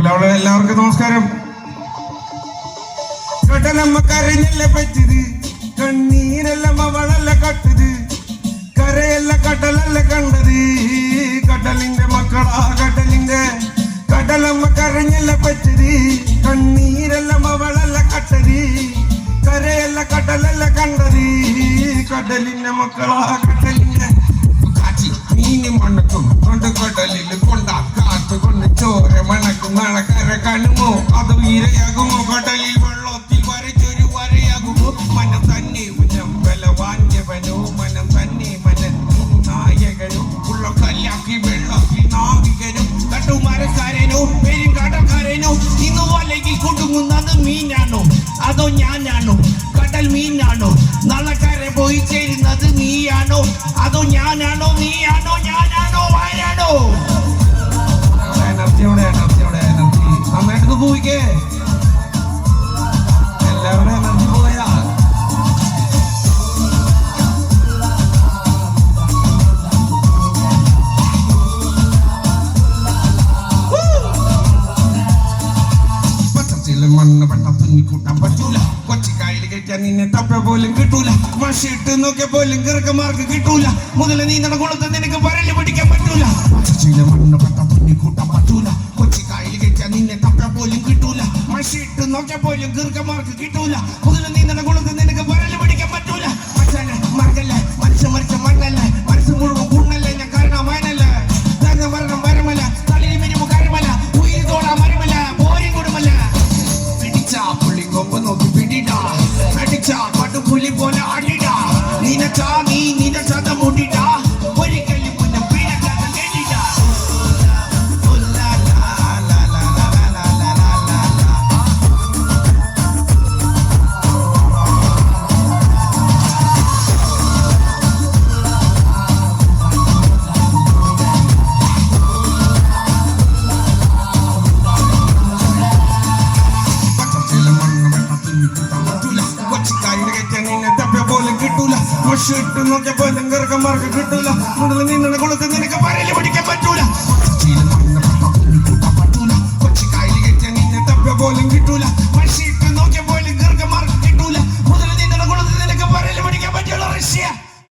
എല്ലാവരും എല്ലാവർക്കും നമസ്കാരം. കടലമ്മ കരഞ്ഞല്ല പറ്റത് കണ്ണീരെല്ലാം അവളല്ല കട്ടത് കരയല്ല കടലല്ല കണ്ടത്? കടലിന്റെ മക്കളാ കടലിന്റെ. കടലമ്മ കരഞ്ഞല്ല പറ്റത് കണ്ണീരെല്ലാം അവളല്ല കട്ടത്? കരയല്ല കടലല്ല കണ്ടത്? കടലിന്റെ മക്കളാ കാണുമോ അത് വീരയാകുമോ കടലിൽ വെള്ളത്തിൽ വരച്ചൊരു വരയാകുമോ? മനം തന്നെ ഉന്നം ബലവാന്യവനോ മനം തന്നെ മനൻ നായകനോ. ഉള്ള കല്ലാക്കി വെള്ളാക്കി നാവികനും കട്ടുമരക്കാരനോ പെരും കടക്കാരനോ ഇന്ന് വലകിൽ കൊടുങ്ങുന്നത് മീനാണോ? അതോ ഞാനാണോ? കടൽ മീനാണോ? മണ്ണ് പെട്ട തുന്നിക്കൂട്ടാൻ പറ്റൂല. കൊച്ചിക്കായൽ കയറ്റാൻ നിന്നെ തപ്പ പോലും കിട്ടൂല. മഷിട്ട് നോക്കിയ പോലും കിറക്കമാർക്ക് കിട്ടൂല. മുതല നീ കുളത്ത് നിനക്ക് പരൽ പിടിക്കാൻ പറ്റൂല. കൊച്ചിയിലെ മണ്ണ് പെട്ട തുന്നിക്കൂട്ടാൻ പറ്റൂല. കൊച്ചിക്കായൽ കയറ്റാൻ നിന്നെ തപ്പ പോലും കിട്ടൂല. മഷിട്ട് നോക്കിയ പോലും കിറക്കമാർക്ക് കിട്ടൂല. മുതല നീ കുളത്ത് புலி போல அடிடா நினைச்சா நீ ഇട്ട് നോക്കിയപ്പോ ലങ്കർക്കന്മാർക്ക് കിട്ടൂല കൂടുതൽ നിന്നെ നിനക്ക് പരലി പിടിക്കാൻ പറ്റൂ.